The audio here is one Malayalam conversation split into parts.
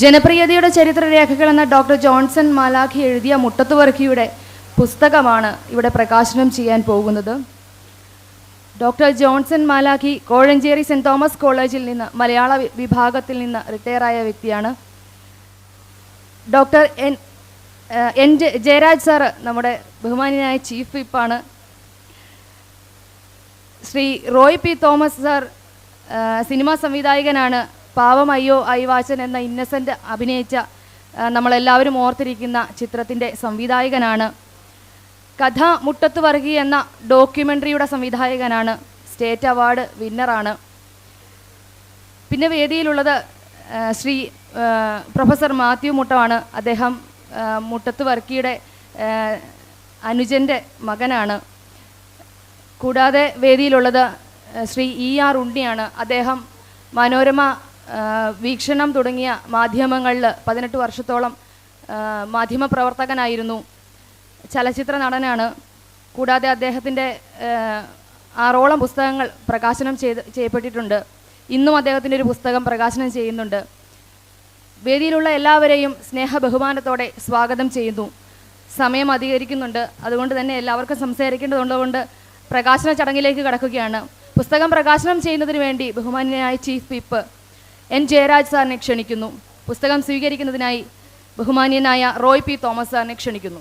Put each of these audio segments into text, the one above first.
ജനപ്രിയതയുടെ ചരിത്രരേഖകൾ എന്ന ഡോക്ടർ ജോൺസൺ മാലാഖി എഴുതിയ മുട്ടത്തുവർക്കിയുടെ പുസ്തകമാണ് ഇവിടെ പ്രകാശനം ചെയ്യാൻ പോകുന്നത്. Doctor Johnson Malakhi Kozhencherry saint Thomas കോളേജിൽ നിന്ന് മലയാള വിഭാഗത്തിൽ നിന്ന് റിട്ടയറായ വ്യക്തിയാണ്. Doctor N N Jayaraj sir നമ്മുടെ ബഹുമാനിയായ chief വിപ്പാണ്. Shri Roy P Thomas sir cinema സംവിധായകനാണ്. പാവം അയ്യോ ഐവാച്ചൻ എന്ന ഇന്നസെന്റ് അഭിനയിച്ച നമ്മളെല്ലാവരും ഓർത്തിരിക്കുന്ന ചിത്രത്തിന്റെ സംവിധായകനാണ്. കഥ മുട്ടത്ത് വർഗി എന്ന ഡോക്യുമെന്ററിയുടെ സംവിധായകനാണ്. സ്റ്റേറ്റ് അവാർഡ് വിന്നറാണ്. പിന്നെ വേദിയിലുള്ളത് ശ്രീ പ്രൊഫസർ മാത്യു മുട്ടമാണ് അദ്ദേഹം മുട്ടത്ത് വർക്കിയുടെ അനുജന്റെ മകനാണ്. കൂടാതെ വേദിയിലുള്ളത് ശ്രീ ഇ ആർ ഉണ്ണിയാണ്. അദ്ദേഹം മനോരമ വീക്ഷണം തുടങ്ങിയ മാധ്യമങ്ങളിൽ പതിനെട്ട് വർഷത്തോളം മാധ്യമപ്രവർത്തകനായിരുന്നു. ചലച്ചിത്ര നടനാണ്. കൂടാതെ അദ്ദേഹത്തിന്റെ ആറോളം പുസ്തകങ്ങൾ പ്രകാശനം ചെയ്ത് ചെയ്യപ്പെട്ടിട്ടുണ്ട്. ഇന്നും അദ്ദേഹത്തിന്റെ ഒരു പുസ്തകം പ്രകാശനം ചെയ്യുന്നുണ്ട്. വേദിയിലുള്ള എല്ലാവരെയും സ്നേഹ ബഹുമാനത്തോടെ സ്വാഗതം ചെയ്യുന്നു. സമയം അധികരിക്കുന്നുണ്ട്. അതുകൊണ്ട് തന്നെ എല്ലാവർക്കും സംസാരിക്കേണ്ടതുകൊണ്ട് പ്രകാശന ചടങ്ങിലേക്ക് കടക്കുകയാണ്. പുസ്തകം പ്രകാശനം ചെയ്യുന്നതിന് വേണ്ടി ബഹുമാന്യനായ ചീഫ് വിപ്പ് എൻ. ജയരാജ് സാറിനെ ക്ഷണിക്കുന്നു. പുസ്തകം സ്വീകരിക്കുന്നതിനായി ബഹുമാന്യനായ റോയ് പി. തോമസ് സാറിനെ ക്ഷണിക്കുന്നു.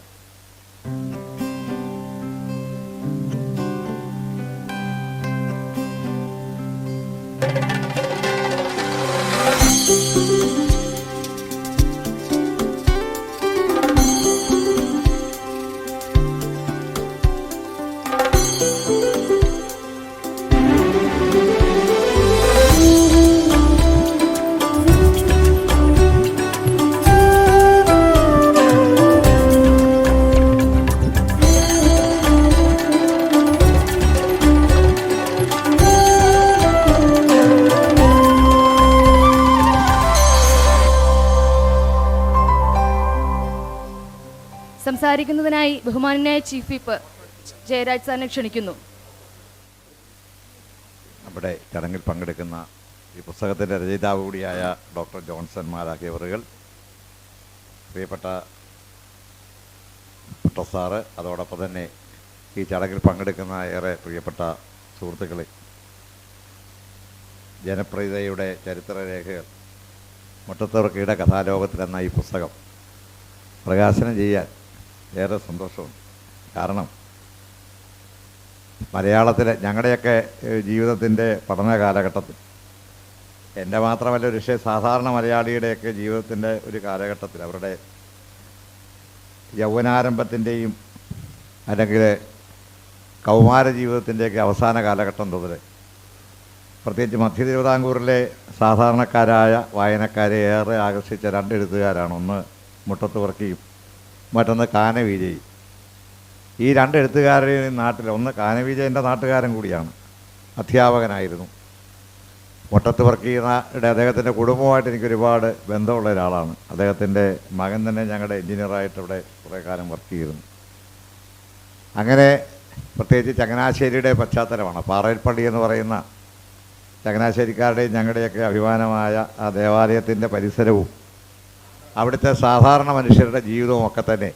ബഹുമാന്യനായ ചീഫ് വിപ്പ് ജയരാജ് സാറിനെ ക്ഷണിക്കുന്നു. നമ്മുടെ ചടങ്ങിൽ പങ്കെടുക്കുന്ന ഈ പുസ്തകത്തിന്റെ രചയിതാവ് കൂടിയായ ഡോക്ടർ ജോൺസൺ മാരാക്കിയവറുകൾ പ്രിയപ്പെട്ട പുട്ട സാറ് അതോടൊപ്പം തന്നെ ഈ ചടങ്ങിൽ പങ്കെടുക്കുന്ന ഏറെ പ്രിയപ്പെട്ട സുഹൃത്തുക്കളെ. ജനപ്രിയതയുടെ ചരിത്രരേഖകൾ മുട്ടത്തുറക്കിയുടെ കഥാലോകത്തിലെന്ന ഈ പുസ്തകം പ്രകാശനം ചെയ്യാൻ ഏറെ സന്തോഷമുണ്ട്. കാരണം മലയാളത്തിലെ ഞങ്ങളുടെയൊക്കെ ജീവിതത്തിന്റെ പഠന കാലഘട്ടത്തിൽ എന്റെ മാത്രമല്ല ഒരു പക്ഷേ സാധാരണ മലയാളിയുടെയൊക്കെ ജീവിതത്തിന്റെ ഒരു കാലഘട്ടത്തിൽ അവരുടെ യൗവനാരംഭത്തിന്റെയും അല്ലെങ്കിൽ കൗമാര ജീവിതത്തിന്റെയൊക്കെ അവസാന കാലഘട്ടം മുതൽ പ്രത്യേകിച്ച് മധ്യ തിരുവിതാംകൂറിലെ സാധാരണക്കാരായ വായനക്കാരെ ഏറെ ആകർഷിച്ച രണ്ട് എഴുത്തുകാരാണ്. ഒന്ന് മുട്ടത്ത് വർക്കിയും മറ്റൊന്ന് കാനവിജയ്. ഈ രണ്ട് എഴുത്തുകാരുടെയും നാട്ടിൽ ഒന്ന് കാനവിജയന്റെ നാട്ടുകാരൻ കൂടിയാണ്. അധ്യാപകനായിരുന്നു. മുട്ടത്ത് വർക്ക് ചെയ്യുന്നയുടെ അദ്ദേഹത്തിന്റെ കുടുംബമായിട്ട് എനിക്ക് ഒരുപാട് ബന്ധമുള്ള ഒരാളാണ്. അദ്ദേഹത്തിന്റെ മകൻ തന്നെ ഞങ്ങളുടെ എൻജിനീയറായിട്ട് ഇവിടെ കുറേ കാലം വർക്ക് ചെയ്തിരുന്നു. അങ്ങനെ പ്രത്യേകിച്ച് ചങ്ങനാശ്ശേരിയുടെ പശ്ചാത്തലമാണ്. പാറയിൽപ്പള്ളി എന്ന് പറയുന്ന ചങ്ങനാശ്ശേരിക്കാരുടെയും ഞങ്ങളുടെയൊക്കെ അഭിമാനമായ ആ ദേവാലയത്തിന്റെ പരിസരവും അവിടുത്തെ സാധാരണ മനുഷ്യരുടെ ജീവിതവും ഒക്കെ തന്നെ.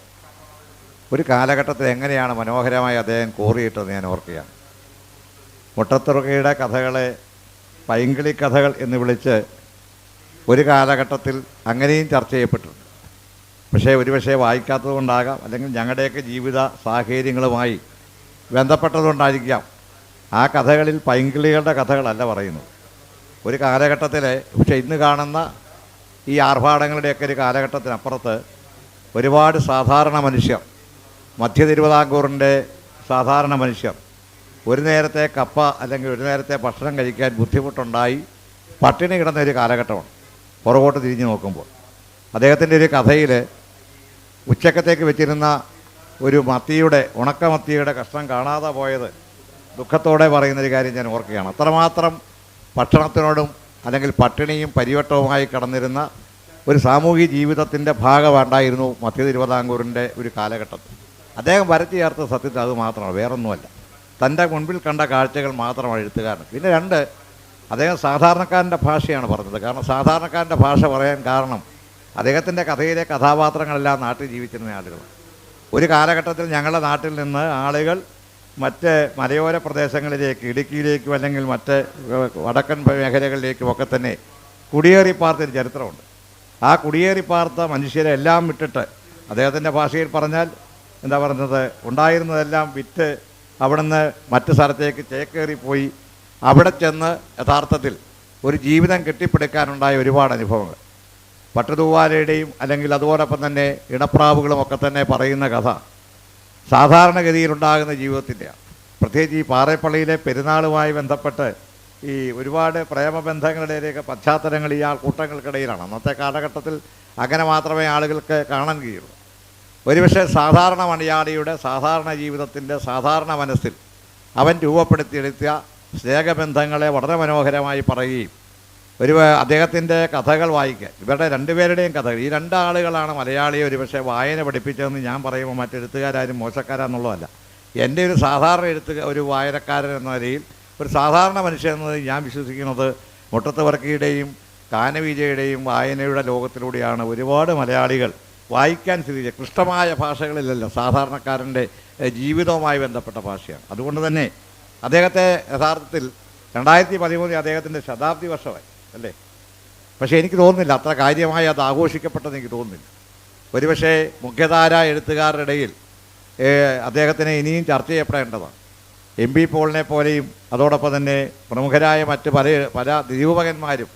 ഒരു കാലഘട്ടത്തിൽ എങ്ങനെയാണ് മനോഹരമായി അദ്ദേഹം കോറിയിട്ടെന്ന് ഞാൻ ഓർക്കുകയാണ്. മുട്ടത്തുറക്കയുടെ കഥകളെ പൈങ്കിളി കഥകൾ എന്ന് വിളിച്ച് ഒരു കാലഘട്ടത്തിൽ അങ്ങനെയും ചർച്ച ചെയ്യപ്പെട്ടിട്ടുണ്ട്. പക്ഷേ ഒരുപക്ഷെ വായിക്കാത്തത് കൊണ്ടാകാം അല്ലെങ്കിൽ ഞങ്ങളുടെയൊക്കെ ജീവിത സാഹചര്യങ്ങളുമായി ബന്ധപ്പെട്ടതുകൊണ്ടായിരിക്കാം ആ കഥകളിൽ പൈങ്കിളികളുടെ കഥകളല്ല പറയുന്നത്. ഒരു കാലഘട്ടത്തിലെ പക്ഷേ ഇന്ന് കാണുന്ന ഈ ആർഭാടങ്ങളുടെയൊക്കെ ഒരു കാലഘട്ടത്തിനപ്പുറത്ത് ഒരുപാട് സാധാരണ മനുഷ്യർ മധ്യ തിരുവിതാംകൂറിന്റെ സാധാരണ മനുഷ്യർ ഒരു നേരത്തെ കപ്പ അല്ലെങ്കിൽ ഒരു നേരത്തെ ഭക്ഷണം കഴിക്കാൻ ബുദ്ധിമുട്ടുണ്ടായി പട്ടിണി കിടന്ന ഒരു കാലഘട്ടമാണ് പുറകോട്ട് തിരിഞ്ഞു നോക്കുമ്പോൾ. അദ്ദേഹത്തിന്റെ ഒരു കഥയിൽ ഉച്ചക്കത്തേക്ക് വെച്ചിരുന്ന ഒരു മത്തിയുടെ ഉണക്ക മത്തിയുടെ കഷ്ണം കാണാതെ പോയത് ദുഃഖത്തോടെ പറയുന്നൊരു കാര്യം ഞാൻ ഓർക്കുകയാണ്. അത്രമാത്രം ഭക്ഷണത്തിനോടും അല്ലെങ്കിൽ പട്ടിണിയും പരിവട്ടവുമായി കടന്നിരുന്ന ഒരു സാമൂഹിക ജീവിതത്തിന്റെ ഭാഗമുണ്ടായിരുന്നു മധ്യ തിരുവിതാംകൂറിന്റെ ഒരു കാലഘട്ടത്തിൽ അദ്ദേഹം വരച്ചു ചേർത്ത സത്യത്തിൽ അത് മാത്രമാണ് വേറൊന്നുമല്ല. തന്റെ മുൻപിൽ കണ്ട കാഴ്ചകൾ മാത്രമാണ് എഴുത്തുകാരൻ പിന്നെ രണ്ട് അദ്ദേഹം സാധാരണക്കാരന്റെ ഭാഷയാണ് പറഞ്ഞത്. കാരണം സാധാരണക്കാരന്റെ ഭാഷ പറയാൻ കാരണം അദ്ദേഹത്തിന്റെ കഥയിലെ കഥാപാത്രങ്ങളെല്ലാം നാട്ടിൽ ജീവിച്ചിരുന്ന ആളുകൾ ഒരു കാലഘട്ടത്തിൽ ഞങ്ങളുടെ നാട്ടിൽ നിന്ന് ആളുകൾ മറ്റ് മലയോര പ്രദേശങ്ങളിലേക്ക് ഇടുക്കിയിലേക്കും അല്ലെങ്കിൽ മറ്റ് വടക്കൻ മേഖലകളിലേക്കും ഒക്കെ തന്നെ കുടിയേറി പാർത്തൊരു ചരിത്രമുണ്ട്. ആ കുടിയേറി പാർത്ത മനുഷ്യരെ എല്ലാം വിട്ടിട്ട് അദ്ദേഹത്തിന്റെ ഭാഷയിൽ പറഞ്ഞാൽ എന്താ പറയുന്നത് ഉണ്ടായിരുന്നതെല്ലാം വിറ്റ് അവിടുന്ന് മറ്റു സ്ഥലത്തേക്ക് ചേക്കേറിപ്പോയി അവിടെ ചെന്ന് യഥാർത്ഥത്തിൽ ഒരു ജീവിതം കെട്ടിപ്പടുക്കാനുണ്ടായ ഒരുപാട് അനുഭവങ്ങൾ. പട്ടുതൂവാലയുടെയും അല്ലെങ്കിൽ അതോടൊപ്പം തന്നെ ഇണപ്രാവുകളും ഒക്കെ തന്നെ പറയുന്ന കഥ. സാധാരണഗതിയിലുണ്ടാകുന്ന ജീവിതത്തിന്റെയാണ്. പ്രത്യേകിച്ച് ഈ പാറേപ്പള്ളിയിലെ പെരുന്നാളുമായി ബന്ധപ്പെട്ട് ഈ ഒരുപാട് പ്രേമബന്ധങ്ങളുടെയൊക്കെ പശ്ചാത്തലങ്ങൾ ഈ ആൾക്കൂട്ടങ്ങൾക്കിടയിലാണ് അന്നത്തെ കാലഘട്ടത്തിൽ അങ്ങനെ മാത്രമേ ആളുകൾക്ക് കാണാൻ കഴിയുള്ളൂ. ഒരുപക്ഷെ സാധാരണ മലയാളിയുടെ സാധാരണ ജീവിതത്തിന്റെ സാധാരണ മനസ്സിൽ അവൻ രൂപപ്പെടുത്തിയെടുത്ത സ്നേഹബന്ധങ്ങളെ വളരെ മനോഹരമായി പറയുകയും ഒരു അദ്ദേഹത്തിന്റെ കഥകൾ വായിക്കുക ഇവരുടെ രണ്ടുപേരുടെയും കഥകൾ. ഈ രണ്ടാളുകളാണ് മലയാളിയെ ഒരുപക്ഷെ വായന പഠിപ്പിച്ചതെന്ന് ഞാൻ പറയുമ്പോൾ മറ്റെഴുത്തുകാരും മോശക്കാരാന്നുള്ളതല്ല. എന്റെ ഒരു സാധാരണ എഴുത്ത് ഒരു വായനക്കാരൻ എന്ന നിലയിൽ ഒരു സാധാരണ മനുഷ്യൻ എന്ന ഞാൻ വിശ്വസിക്കുന്നത് മുട്ടത്ത് വർക്കിയുടെയും കാനവിജയുടെയും വായനയുടെ ലോകത്തിലൂടെയാണ് ഒരുപാട് മലയാളികൾ വായിക്കാൻ സ്ഥിതി കൃഷ്ണമായ ഭാഷകളിലല്ല സാധാരണക്കാരന്റെ ജീവിതവുമായി ബന്ധപ്പെട്ട ഭാഷയാണ്. അതുകൊണ്ട് തന്നെ അദ്ദേഹത്തെ യഥാർത്ഥത്തിൽ രണ്ടായിരത്തി പതിമൂന്നിൽ അദ്ദേഹത്തിന്റെ ശതാബ്ദി വർഷമായി. അല്ലേ? പക്ഷേ എനിക്ക് തോന്നുന്നില്ല. അത്ര കാര്യമായി അത് ആഘോഷിക്കപ്പെട്ടെന്ന് എനിക്ക് തോന്നുന്നില്ല. ഒരുപക്ഷേ മുഖ്യധാര എഴുത്തുകാരുടെ ഇടയിൽ അദ്ദേഹത്തിന് ഇനിയും ചർച്ച ചെയ്യപ്പെടേണ്ടതാണ്. എം പി പോളിനെ പോലെയും അതോടൊപ്പം തന്നെ പ്രമുഖരായ മറ്റ് പല പല നിരൂപകന്മാരും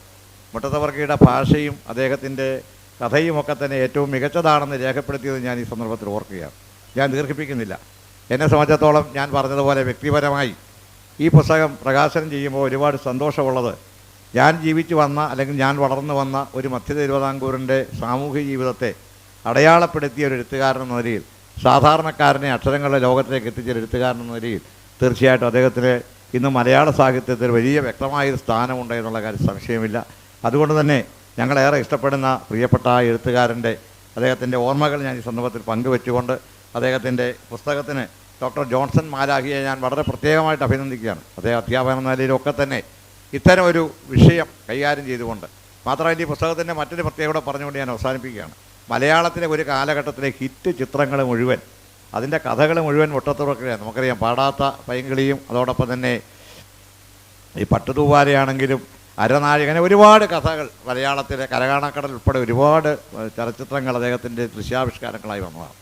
മുട്ടത്തവർക്കിയുടെ ഭാഷയും അദ്ദേഹത്തിന്റെ കഥയും ഒക്കെ തന്നെ ഏറ്റവും മികച്ചതാണെന്ന് രേഖപ്പെടുത്തിയത് ഞാൻ ഈ സന്ദർഭത്തിൽ ഓർക്കുകയാണ്. ഞാൻ ദീർഘിപ്പിക്കുന്നില്ല. എന്നെ സംബന്ധിച്ചിടത്തോളം ഞാൻ പറഞ്ഞതുപോലെ വ്യക്തിപരമായി ഈ പുസ്തകം പ്രകാശനം ചെയ്യുമ്പോൾ ഒരുപാട് സന്തോഷമുള്ളത് ഞാൻ ജീവിച്ചു വന്ന അല്ലെങ്കിൽ ഞാൻ വളർന്നു വന്ന ഒരു മധ്യ തിരുവിതാംകൂറിന്റെ സാമൂഹ്യ ജീവിതത്തെ അടയാളപ്പെടുത്തിയ ഒരു എഴുത്തുകാരൻ എന്ന നിലയിൽ സാധാരണക്കാരനെ അക്ഷരങ്ങളുടെ ലോകത്തിലേക്ക് എത്തിച്ച ഒരു എഴുത്തുകാരൻ എന്ന നിലയിൽ തീർച്ചയായിട്ടും അദ്ദേഹത്തിന് ഇന്ന് മലയാള സാഹിത്യത്തിൽ വലിയ വ്യക്തമായൊരു സ്ഥാനമുണ്ട് എന്നുള്ള കാര്യം സംശയമില്ല. അതുകൊണ്ട് തന്നെ ഞങ്ങളേറെ ഇഷ്ടപ്പെടുന്ന പ്രിയപ്പെട്ട ആ എഴുത്തുകാരന്റെ അദ്ദേഹത്തിന്റെ ഓർമ്മകൾ ഞാൻ ഈ സന്ദർഭത്തിൽ പങ്കുവെച്ചുകൊണ്ട് അദ്ദേഹത്തിന്റെ പുസ്തകത്തിന് ഡോക്ടർ ജോൺസൺ മാലാഹിയെ ഞാൻ വളരെ പ്രത്യേകമായിട്ട് അഭിനന്ദിക്കുകയാണ്. അദ്ദേഹം അധ്യാപന നിലയിലൊക്കെ തന്നെ ഇത്തരം ഒരു വിഷയം കൈകാര്യം ചെയ്തുകൊണ്ട് മാത്രമല്ല ഈ പുസ്തകത്തിന്റെ മറ്റൊരു പ്രത്യേകത പറഞ്ഞുകൊണ്ട് ഞാൻ അവസാനിപ്പിക്കുകയാണ്. മലയാളത്തിലെ ഒരു കാലഘട്ടത്തിലെ ഹിറ്റ് ചിത്രങ്ങൾ മുഴുവൻ അതിന്റെ കഥകൾ മുഴുവൻ മുട്ടത്തുറക്കുകയാണ്. നമുക്കറിയാം പാടാത്ത പൈങ്കിളിയും അതോടൊപ്പം തന്നെ ഈ പട്ടുതൂവാലയാണെങ്കിലും അരനാഴി അങ്ങനെ ഒരുപാട് കഥകൾ മലയാളത്തിലെ കരകാണക്കടൽ ഉൾപ്പെടെ ഒരുപാട് ചലച്ചിത്രങ്ങൾ അദ്ദേഹത്തിന്റെ ദൃശ്യാവിഷ്കാരങ്ങളായി വന്നതാണ്.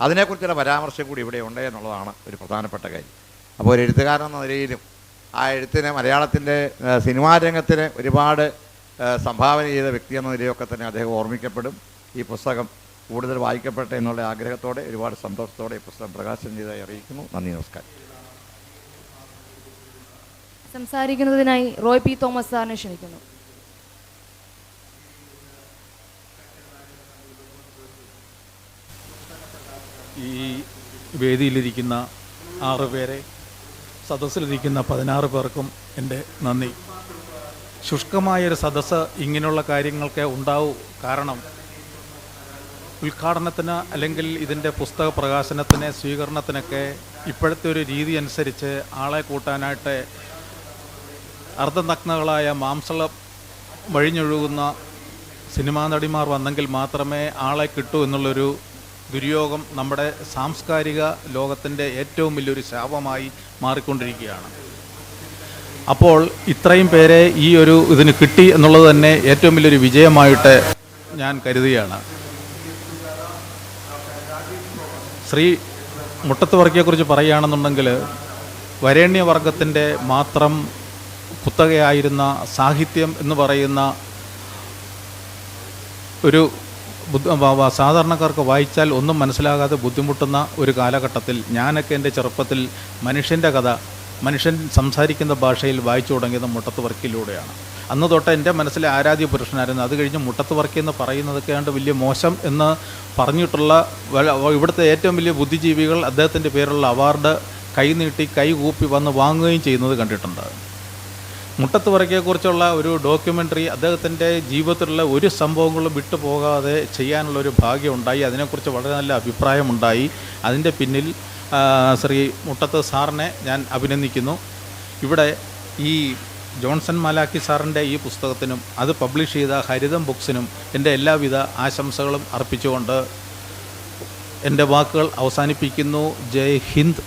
അതിനെക്കുറിച്ചുള്ള പരാമർശം കൂടി ഇവിടെ ഉണ്ട് എന്നുള്ളതാണ് ഒരു പ്രധാനപ്പെട്ട കാര്യം. അപ്പോൾ ഒരു എഴുത്തുകാരൻ എന്ന നിലയിലും ആ എഴുത്തിന് മലയാളത്തിന്റെ സിനിമാ രംഗത്തിന് ഒരുപാട് സംഭാവന ചെയ്ത വ്യക്തി എന്ന നിലയൊക്കെ തന്നെ അദ്ദേഹം ഓർമ്മിക്കപ്പെടും. ഈ പുസ്തകം കൂടുതൽ വായിക്കപ്പെട്ടെ എന്നുള്ള ആഗ്രഹത്തോടെ ഒരുപാട് സന്തോഷത്തോടെ ഈ പുസ്തകം പ്രകാശനം ചെയ്തതായി അറിയിക്കുന്നു. നന്ദി നമസ്കാരം. സംസാരിക്കുന്നതിനായി റോയ് പി തോമസ് സാറിനെ ക്ഷണിക്കുന്നു. ഈ വേദിയിലിരിക്കുന്ന ആറ് പേരെ സദസ്സിലിരിക്കുന്ന പതിനാറ് പേർക്കും എന്റെ നന്ദി. ശുഷ്കമായൊരു സദസ്സ് ഇങ്ങനെയുള്ള കാര്യങ്ങൾക്ക് ഉണ്ടാവും കാരണം ഉദ്ഘാടനത്തിന് അല്ലെങ്കിൽ ഇതിന്റെ പുസ്തക പ്രകാശനത്തിന് സ്വീകരണത്തിനൊക്കെ ഇപ്പോഴത്തെ ഒരു രീതി അനുസരിച്ച് ആളെ കൂട്ടാനായിട്ട് അർദ്ധനഗ്നകളായ മാംസള വഴിഞ്ഞൊഴുകുന്ന സിനിമാ നടിമാർ വന്നെങ്കിൽ മാത്രമേ ആളെ കിട്ടൂ എന്നുള്ളൊരു ദുര്യോഗം നമ്മുടെ സാംസ്കാരിക ലോകത്തിന്റെ ഏറ്റവും വലിയൊരു ശാപമായി മാറിക്കൊണ്ടിരിക്കുകയാണ്. അപ്പോൾ ഇത്രയും പേരെ ഈ ഒരു ഇതിന് കിട്ടി എന്നുള്ളത് തന്നെ ഏറ്റവും വലിയൊരു വിജയമായിട്ട് ഞാൻ കരുതുകയാണ്. ശ്രീ മുട്ടത്ത് വർക്കിയെക്കുറിച്ച് പറയുകയാണെന്നുണ്ടെങ്കിൽ വരേണ്യവർഗത്തിന്റെ മാത്രം കുത്തകയായിരുന്ന സാഹിത്യം എന്ന് പറയുന്ന ഒരു സാധാരണക്കാർക്ക് വായിച്ചാൽ ഒന്നും മനസ്സിലാകാതെ ബുദ്ധിമുട്ടുന്ന ഒരു കാലഘട്ടത്തിൽ ഞാനൊക്കെ എന്റെ ചെറുപ്പത്തിൽ മനുഷ്യന്റെ കഥ മനുഷ്യൻ സംസാരിക്കുന്ന ഭാഷയിൽ വായിച്ചു തുടങ്ങിയത് മുട്ടത്ത് വർക്കിലൂടെയാണ് അന്ന് തൊട്ട് എന്റെ മനസ്സിലെ ആരാധ്യ പുരുഷനായിരുന്നു. അത് കഴിഞ്ഞ് മുട്ടത്ത് വർക്കി എന്ന് പറയുന്നതൊക്കെ ആണ്ട് വലിയ മോശം എന്ന് പറഞ്ഞിട്ടുള്ള ഇവിടുത്തെ ഏറ്റവും വലിയ ബുദ്ധിജീവികൾ അദ്ദേഹത്തിന്റെ പേരുള്ള അവാർഡ് കൈനീട്ടി കൈകൂപ്പി വന്ന് വാങ്ങുകയും ചെയ്യുന്നത് കണ്ടിട്ടുണ്ട്. മുട്ടത്ത് വർക്കിയെക്കുറിച്ചുള്ള ഒരു ഡോക്യുമെന്ററി അദ്ദേഹത്തിന്റെ ജീവിതത്തിലുള്ള ഒരു സംഭവങ്ങളും വിട്ടുപോകാതെ ചെയ്യാനുള്ള ഒരു ഭാഗ്യം ഉണ്ടായി അതിനെക്കുറിച്ച് വളരെ നല്ല അഭിപ്രായമുണ്ടായി. അതിന്റെ പിന്നിൽ ശ്രീ മുട്ടത്ത് സാറിനെ ഞാൻ അഭിനന്ദിക്കുന്നു. ഇവിടെ ഈ ജോൺസൺ മാലാക്കി സാറിന്റെ ഈ പുസ്തകത്തിനും അത് പബ്ലിഷ് ചെയ്ത ഹരിതം ബുക്സിനും എന്റെ എല്ലാവിധ ആശംസകളും അർപ്പിച്ചുകൊണ്ട് എന്റെ വാക്കുകൾ അവസാനിപ്പിക്കുന്നു. Jai Hind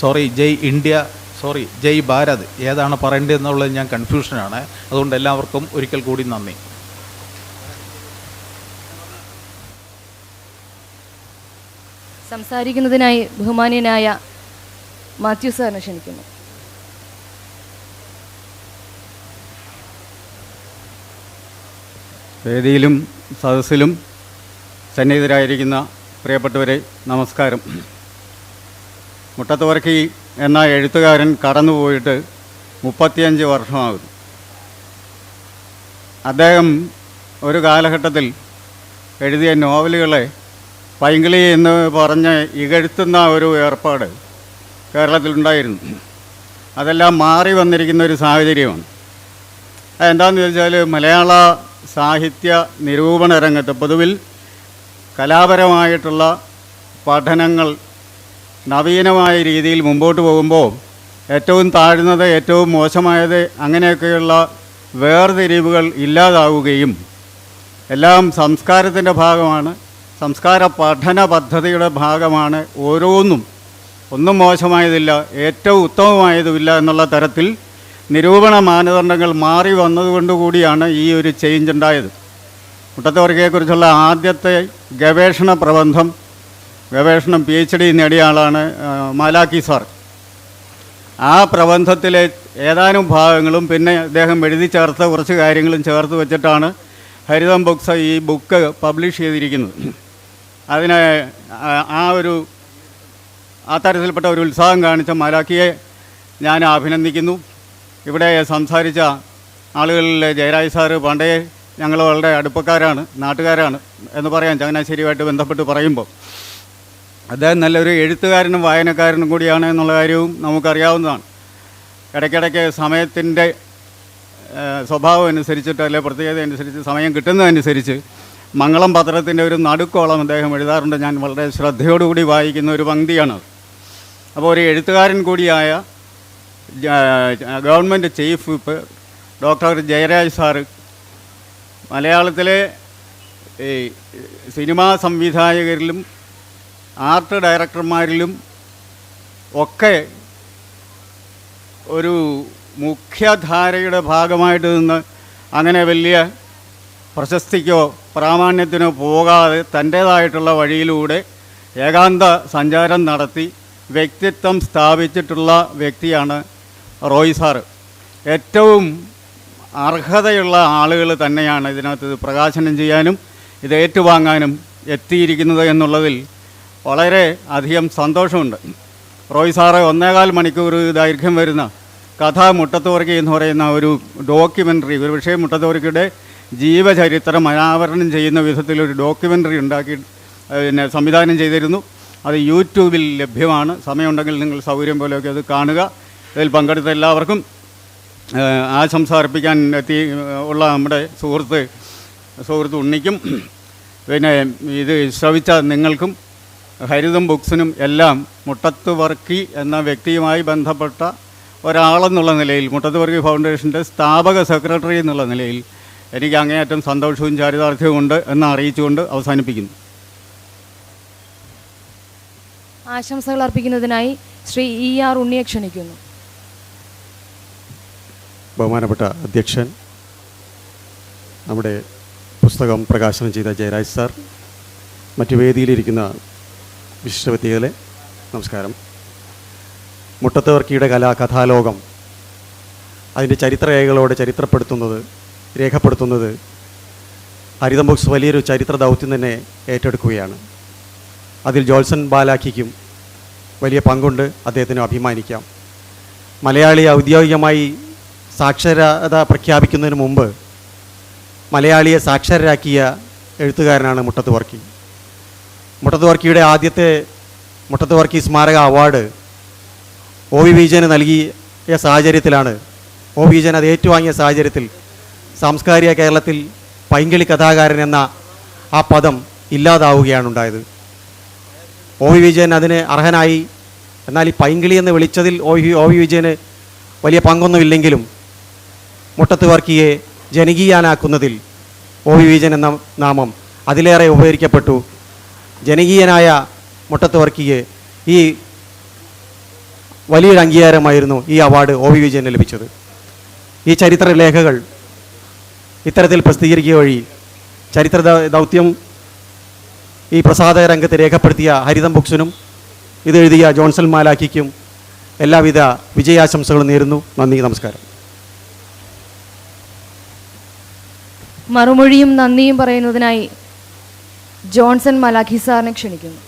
sorry Jai India. Sorry Jai Bharat. ഏതാണ് പറയേണ്ടതെന്നുള്ളത് ഞാൻ കൺഫ്യൂഷനാണ്. അതുകൊണ്ട് എല്ലാവർക്കും ഒരിക്കൽ കൂടി നന്ദി. സംസാരിക്കുന്നതിനായി ബഹുമാന്യനായ മാത്യു സാറിനെ ക്ഷണിക്കുന്നു. വേദിയിലും സദസ്സിലും സന്നിഹിതരായിരിക്കുന്ന പ്രിയപ്പെട്ടവരെ നമസ്കാരം. മുട്ടത്തുവർക്കി എന്ന എഴുത്തുകാരൻ കടന്നുപോയിട്ട് മുപ്പത്തിയഞ്ച് വർഷമാകുന്നു. അദ്ദേഹം ഒരു കാലഘട്ടത്തിൽ എഴുതിയ നോവലുകളെ പൈങ്കിളി എന്ന് പറഞ്ഞ് ഇകഴ്ത്തുന്ന ഒരു ഏർപ്പാട് കേരളത്തിലുണ്ടായിരുന്നു അതെല്ലാം മാറി വന്നിരിക്കുന്ന ഒരു സാഹചര്യമാണ്. അതെന്താണെന്ന് ചോദിച്ചാൽ മലയാള സാഹിത്യ നിരൂപണ രംഗത്ത് പൊതുവിൽ കലാപരമായിട്ടുള്ള പഠനങ്ങൾ നവീനമായ രീതിയിൽ മുമ്പോട്ട് പോകുമ്പോൾ ഏറ്റവും താഴ്ന്നത് ഏറ്റവും മോശമായത് അങ്ങനെയൊക്കെയുള്ള വേർതിരിവുകൾ ഇല്ലാതാവുകയും എല്ലാം സംസ്കാരത്തിന്റെ ഭാഗമാണ് സംസ്കാര പഠന പദ്ധതിയുടെ ഭാഗമാണ് ഓരോന്നും. ഒന്നും മോശമായതില്ല ഏറ്റവും ഉത്തമമായതുമില്ല എന്നുള്ള തരത്തിൽ നിരൂപണ മാനദണ്ഡങ്ങൾ മാറി വന്നതുകൊണ്ടുകൂടിയാണ് ഈ ഒരു ചേഞ്ച് ഉണ്ടായത്. മുട്ടത്തവർഗയെക്കുറിച്ചുള്ള ആദ്യത്തെ ഗവേഷണ പ്രബന്ധം ഗവേഷണം പി എച്ച് ഡി നേടിയ ആളാണ് മാലാക്കി സാർ. ആ പ്രബന്ധത്തിലെ ഏതാനും ഭാഗങ്ങളും പിന്നെ അദ്ദേഹം എഴുതി ചേർത്ത കുറച്ച് കാര്യങ്ങളും ചേർത്ത് വെച്ചിട്ടാണ് ഹരിതം ബുക്സ് ഈ ബുക്ക് പബ്ലിഷ് ചെയ്തിരിക്കുന്നത്. അതിനെ ആ- ആ ഒരു ആ തരത്തിൽപ്പെട്ട ഒരു ഉത്സാഹം കാണിച്ച മാലാക്കിയെ ഞാൻ അഭിനന്ദിക്കുന്നു. ഇവിടെ സംസാരിച്ച ആളുകളിൽ ജയരാജ് സാറ് പണ്ടേ ഞങ്ങൾ വളരെ അടുപ്പക്കാരാണ് നാട്ടുകാരാണ് എന്ന് പറയാം ചങ്ങനാശ്ശേരിയുമായിട്ട് ബന്ധപ്പെട്ട് പറയുമ്പോൾ അദ്ദേഹം നല്ലൊരു എഴുത്തുകാരനും വായനക്കാരനും കൂടിയാണ് എന്നുള്ള കാര്യവും നമുക്കറിയാവുന്നതാണ്. ഇടയ്ക്കിടയ്ക്ക് സമയത്തിന്റെ സ്വഭാവം അനുസരിച്ചിട്ട് അല്ലെ പ്രത്യേകത അനുസരിച്ച് സമയം കിട്ടുന്നതനുസരിച്ച് മംഗളം പത്രത്തിന്റെ ഒരു നടുക്കോളം അദ്ദേഹം എഴുതാറുണ്ട്. ഞാൻ വളരെ ശ്രദ്ധയോടുകൂടി വായിക്കുന്ന ഒരു പങ്ക്തിയാണ് അപ്പോൾ ഒരു എഴുത്തുകാരൻ കൂടിയായ government chief whip doctor Jayaraj sir മലയാളത്തിലെ ഈ സിനിമാ സംവിധായകരിലും ആർട്ട് ഡയറക്ടർമാരിലും ഒക്കെ ഒരു മുഖ്യധാരയുടെ ഭാഗമായിട്ട് നിന്ന് അങ്ങനെ വലിയ പ്രശസ്തിക്കോ പ്രാമാണ്യത്തിനോ പോകാതെ തന്റേതായിട്ടുള്ള വഴിയിലൂടെ ഏകാന്ത സഞ്ചാരം നടത്തി വ്യക്തിത്വം സ്ഥാപിച്ചിട്ടുള്ള വ്യക്തിയാണ് റോയ് സാറ് ഏറ്റവും അർഹതയുള്ള ആളുകൾ തന്നെയാണ് ഇതിനകത്ത് പ്രകാശനം ചെയ്യാനും ഇത് ഏറ്റുവാങ്ങാനും എത്തിയിരിക്കുന്നത് എന്നുള്ളതിൽ വളരെ അധികം സന്തോഷമുണ്ട്. റോയ് സാറ് ഒന്നേകാൽ മണിക്കൂർ ദൈർഘ്യം വരുന്ന കഥ മുട്ടത്തോർക്കി എന്ന് പറയുന്ന ഒരു ഡോക്യുമെന്ററി ഒരു വിഷയം മുട്ടത്തോർക്കിയുടെ ജീവചരിത്രം അനാവരണം ചെയ്യുന്ന വിധത്തിലൊരു ഡോക്യുമെന്ററി ഉണ്ടാക്കി പിന്നെ സംവിധാനം ചെയ്തിരുന്നു. അത് യൂട്യൂബിൽ ലഭ്യമാണ്. സമയമുണ്ടെങ്കിൽ നിങ്ങൾ സൗകര്യം പോലെയൊക്കെ അത് കാണുക. ഇതിൽ പങ്കെടുത്ത എല്ലാവർക്കും ആശംസ അർപ്പിക്കാൻ എത്തി ഉള്ള നമ്മുടെ സുഹൃത്ത് സുഹൃത്ത് ഉണ്ണിക്കും. പിന്നെ ഇത് ശ്രവിച്ച നിങ്ങൾക്കും ഹരിതം ബുക്സിനും എല്ലാം മുട്ടത്ത് വർക്കി എന്ന വ്യക്തിയുമായി ബന്ധപ്പെട്ട ഒരാളെന്നുള്ള നിലയിൽ മുട്ടത്ത് വർക്കി ഫൗണ്ടേഷന്റെ സ്ഥാപക സെക്രട്ടറി എന്നുള്ള നിലയിൽ എനിക്ക് അങ്ങേയറ്റം സന്തോഷവും ചാരിതാർത്ഥ്യവും ഉണ്ട് എന്ന് അറിയിച്ചുകൊണ്ട് അവസാനിപ്പിക്കുന്നു. ആശംസകൾ അർപ്പിക്കുന്നതിനായി ശ്രീ ഇ ആർ ഉണ്ണിയെ ക്ഷണിക്കുന്നു. ബഹുമാനപ്പെട്ട അധ്യക്ഷൻ നമ്മുടെ പുസ്തകം പ്രകാശനം ചെയ്ത ജയരാജ് സാർ മറ്റു വേദിയിലിരിക്കുന്ന വിശിഷ്ട വ്യക്തികളെ നമസ്കാരം. മുട്ടത്തവർക്കിയുടെ കലാ കഥാലോകം അതിന്റെ ചരിത്രരേഖകളോടെ ചരിത്രപ്പെടുത്തുന്നത് രേഖപ്പെടുത്തുന്നത് ഹരിതം ബോക്സ് വലിയൊരു ചരിത്ര ദൗത്യം തന്നെ ഏറ്റെടുക്കുകയാണ്. അതിൽ ജോൾസൺ ബാലാഖിക്കും വലിയ പങ്കുണ്ട് അദ്ദേഹത്തിന് അഭിമാനിക്കാം. മലയാളി ഔദ്യോഗികമായി സാക്ഷരത പ്രഖ്യാപിക്കുന്നതിന് മുമ്പ് മലയാളിയെ സാക്ഷരരാക്കിയ എഴുത്തുകാരനാണ് മുട്ടത്ത് വർക്കി മുട്ടത്ത് വർക്കിയുടെ ആദ്യത്തെ മുട്ടത്ത് വർക്കി സ്മാരക അവാർഡ് ഒ വി വിജയന് നൽകിയ സാഹചര്യത്തിലാണ്. ഒ വി വിജയൻ അത് ഏറ്റുവാങ്ങിയ സാഹചര്യത്തിൽ സാംസ്കാരിക കേരളത്തിൽ പൈങ്കിളി കഥാകാരൻ എന്ന ആ പദം ഇല്ലാതാവുകയാണ് ഉണ്ടായത് ഒ വി വിജയൻ അതിന് അർഹനായി. എന്നാൽ ഈ പൈങ്കിളി എന്ന് വിളിച്ചതിൽ ഒ വി ഒ വി വിജയന് വലിയ പങ്കൊന്നുമില്ലെങ്കിലും മുട്ടത്ത് വർക്കിയെ ജനകീയാനാക്കുന്നതിൽ ഒ വി വിജയൻ എന്ന നാമം അതിലേറെ ഉപകരിക്കപ്പെട്ടു. ജനകീയനായ മുട്ടത്ത് വർക്കിക്ക് ഈ വലിയൊരു അംഗീകാരമായിരുന്നു ഈ അവാർഡ് ഒ വി വിജയന് ലഭിച്ചത്. ഈ ചരിത്ര രേഖകൾ ഇത്തരത്തിൽ പ്രസിദ്ധീകരിക്കുക വഴി ചരിത്ര ദൗത്യം ഈ പ്രസാദക രംഗത്ത് രേഖപ്പെടുത്തിയ ഹരിതം ബുക്സിനും ഇത് എഴുതിയ ജോൺസൺ മാലാക്കിക്കും എല്ലാവിധ വിജയാശംസകളും നേരുന്നു. നന്ദി നമസ്കാരം. മറുമൊഴിയും നന്ദിയും പറയുന്നതിനായി ജോൺസൺ മലാഖി സാറിനെ ക്ഷണിക്കുന്നു.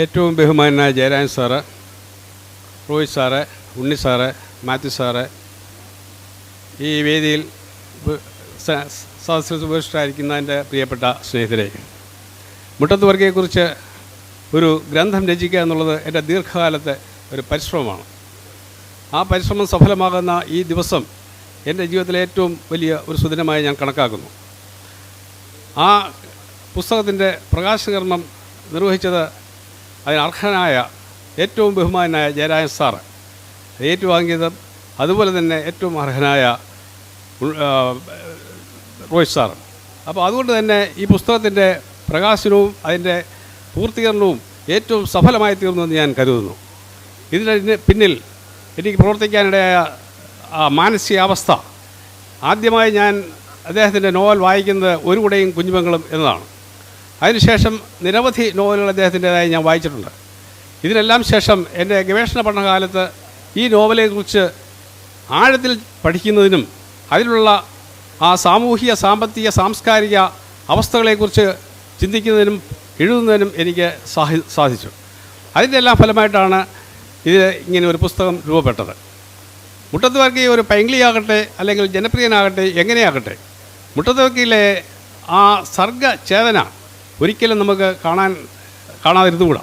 ഏറ്റവും ബഹുമാനായ Jayarajan sir Rohit sir Unni sir Mathew sir ഈ വേദിയിൽ സദസ്സിൽ ഉപേക്ഷിച്ചായിരിക്കുന്ന പ്രിയപ്പെട്ട സ്നേഹിതരെ മുട്ടത്ത് വർഗയെക്കുറിച്ച് ഒരു ഗ്രന്ഥം രചിക്കുക എന്നുള്ളത് എന്റെ ദീർഘകാലത്തെ ഒരു പരിശ്രമമാണ്. ആ പരിശ്രമം സഫലമാകുന്ന ഈ ദിവസം എന്റെ ജീവിതത്തിലെ ഏറ്റവും വലിയ ഒരു സുദിനമായി ഞാൻ കണക്കാക്കുന്നു. ആ പുസ്തകത്തിന്റെ പ്രകാശകർമ്മം നിർവഹിച്ചത് അതിന് അർഹനായ ഏറ്റവും ബഹുമാനായ ജയരാജൻ സാറ് ഏറ്റുവാങ്ങിയത് അതുപോലെ തന്നെ ഏറ്റവും അർഹനായ റോഹിത് സാറ് അപ്പോൾ അതുകൊണ്ട് തന്നെ ഈ പുസ്തകത്തിന്റെ പ്രകാശനവും അതിന്റെ പൂർത്തീകരണവും ഏറ്റവും സഫലമായി തീർന്നുവെന്ന് ഞാൻ കരുതുന്നു. ഇതിന് പിന്നിൽ എനിക്ക് പ്രവർത്തിക്കാനിടയായ മാനസികാവസ്ഥ. ആദ്യമായി ഞാൻ അദ്ദേഹത്തിന്റെ നോവൽ വായിക്കുന്നത് ഒരു കുടയും കുഞ്ഞുമംഗളും എന്നതാണ്. അതിനുശേഷം നിരവധി നോവലുകൾ അദ്ദേഹത്തിന്റെതായി ഞാൻ വായിച്ചിട്ടുണ്ട്. ഇതിനെല്ലാം ശേഷം എന്റെ ഗവേഷണ പഠനകാലത്ത് ഈ നോവലെക്കുറിച്ച് ആഴത്തിൽ പഠിക്കുന്നതിനും അതിലുള്ള ആ സാമൂഹിക സാമ്പത്തിക സാംസ്കാരിക അവസ്ഥകളെക്കുറിച്ച് ചിന്തിക്കുന്നതിനും എഴുതുന്നതിനും എനിക്ക് സാഹി സാധിച്ചു. അതിന്റെ എല്ലാം ഫലമായിട്ടാണ് ഇത് ഇങ്ങനെ ഒരു പുസ്തകം രൂപപ്പെട്ടത്. മുട്ടത്ത് വർഗീയ ഒരു പൈങ്കിളിയാകട്ടെ അല്ലെങ്കിൽ ജനപ്രിയനാകട്ടെ എങ്ങനെയാകട്ടെ മുട്ടത്ത് ആ സർഗ ചേതന ഒരിക്കലും നമുക്ക് കാണാൻ കാണാതിരുന്നുകൂടാ.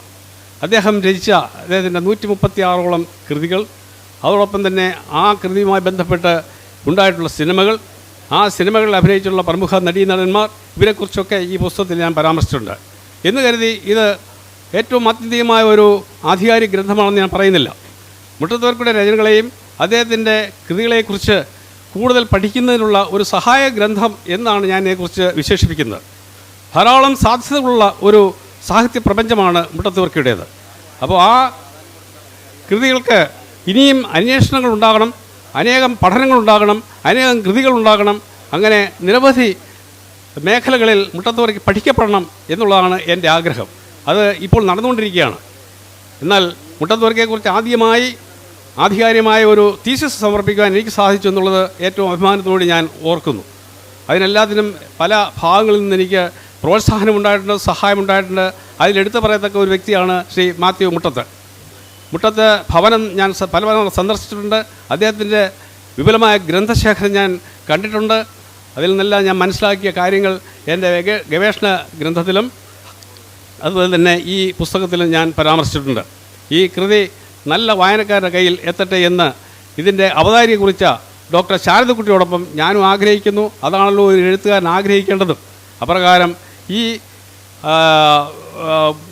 അദ്ദേഹം രചിച്ച അദ്ദേഹത്തിന്റെ നൂറ്റി മുപ്പത്തി ആറോളം കൃതികൾ അതോടൊപ്പം തന്നെ ആ കൃതിയുമായി ബന്ധപ്പെട്ട് ഉണ്ടായിട്ടുള്ള സിനിമകൾ ആ സിനിമകളിൽ അഭിനയിച്ചുള്ള പ്രമുഖ നടീ നടന്മാർ ഇവരെക്കുറിച്ചൊക്കെ ഈ പുസ്തകത്തിൽ ഞാൻ പരാമർശിച്ചിട്ടുണ്ട്. എന്ന് കരുതി ഇത് ഏറ്റവും ആത്യന്തികമായ ഒരു ആധികാരിക ഗ്രന്ഥമാണെന്ന് ഞാൻ പറയുന്നില്ല. മുട്ടത്തവർക്കുടെ രചനകളെയും അദ്ദേഹത്തിന്റെ കൃതികളെക്കുറിച്ച് കൂടുതൽ പഠിക്കുന്നതിനുള്ള ഒരു സഹായ ഗ്രന്ഥം എന്നാണ് ഞാൻ ഇതിനെക്കുറിച്ച് വിശേഷിപ്പിക്കുന്നത്. ധാരാളം സാധ്യതകളുള്ള ഒരു സാഹിത്യ പ്രപഞ്ചമാണ് മുട്ടത്തുവർക്കിയുടേത്. അപ്പോൾ ആ കൃതികൾക്ക് ഇനിയും അന്വേഷണങ്ങൾ ഉണ്ടാകണം അനേകം പഠനങ്ങൾ ഉണ്ടാകണം അനേകം കൃതികൾ ഉണ്ടാകണം. അങ്ങനെ നിരവധി മേഖലകളിൽ മുട്ടത്തുവർക്കി പഠിക്കപ്പെടണം എന്നുള്ളതാണ് എന്റെ ആഗ്രഹം. അത് ഇപ്പോൾ നടന്നുകൊണ്ടിരിക്കുകയാണ്. എന്നാൽ മുട്ടത്തുവർക്കിയെക്കുറിച്ച് ആദ്യമായി ആധികാരികമായ ഒരു തീസിസ് സമർപ്പിക്കാൻ എനിക്ക് സാധിച്ചു എന്നുള്ളത് ഏറ്റവും അഭിമാനത്തോടെ ഞാൻ ഓർക്കുന്നു. അതിനെല്ലാത്തിനും പല ഭാഗങ്ങളിൽ നിന്ന് എനിക്ക് പ്രോത്സാഹനമുണ്ടായിട്ടുണ്ട് സഹായമുണ്ടായിട്ടുണ്ട്. അതിലെടുത്ത് പറയത്തക്ക ഒരു വ്യക്തിയാണ് ശ്രീ മാത്യു മുട്ടത്ത്. മുട്ടത്ത് ഭവനം ഞാൻ പല പല സന്ദർശിച്ചിട്ടുണ്ട്. അദ്ദേഹത്തിന്റെ വിപുലമായ ഗ്രന്ഥശേഖരം ഞാൻ കണ്ടിട്ടുണ്ട്. അതിൽ നിന്നെല്ലാം ഞാൻ മനസ്സിലാക്കിയ കാര്യങ്ങൾ എന്റെ ഗവേഷണ ഗ്രന്ഥത്തിലും അതുപോലെ തന്നെ ഈ പുസ്തകത്തിലും ഞാൻ പരാമർശിച്ചിട്ടുണ്ട്. ഈ കൃതി നല്ല വായനക്കാരുടെ കയ്യിൽ എത്തട്ടെ എന്ന് ഇതിന്റെ അവതാരിയെ കുറിച്ച ഡോക്ടർ ശാരദക്കുട്ടിയോടൊപ്പം ഞാനും ആഗ്രഹിക്കുന്നു. അതാണല്ലോ ഒരു എഴുത്തുകാരൻ ആഗ്രഹിക്കേണ്ടതും. അപ്രകാരം ഈ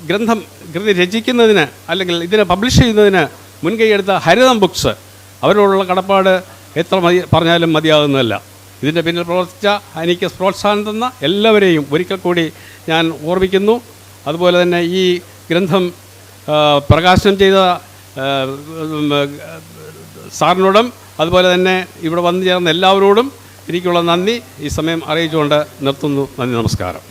ഗ്രന്ഥം കൃതി രചിക്കുന്നതിന് അല്ലെങ്കിൽ ഇതിനെ പബ്ലിഷ് ചെയ്യുന്നതിന് മുൻകൈയെടുത്ത ഹരിതം ബുക്സ് അവരോടുള്ള കടപ്പാട് എത്ര മതി പറഞ്ഞാലും മതിയാകുന്നതല്ല. ഇതിന്റെ പിന്നിൽ പ്രവർത്തിച്ച എനിക്ക് പ്രോത്സാഹനം തന്ന എല്ലാവരെയും ഒരിക്കൽ കൂടി ഞാൻ ഓർമ്മിക്കുന്നു. അതുപോലെ തന്നെ ഈ ഗ്രന്ഥം പ്രകാശനം ചെയ്ത സാറിനോടും അതുപോലെ തന്നെ ഇവിടെ വന്നു ചേർന്ന എല്ലാവരോടും എനിക്കുള്ള നന്ദി. ഈ സമയം അറിയിച്ചുകൊണ്ട് നിർത്തുന്നു. നന്ദി നമസ്കാരം.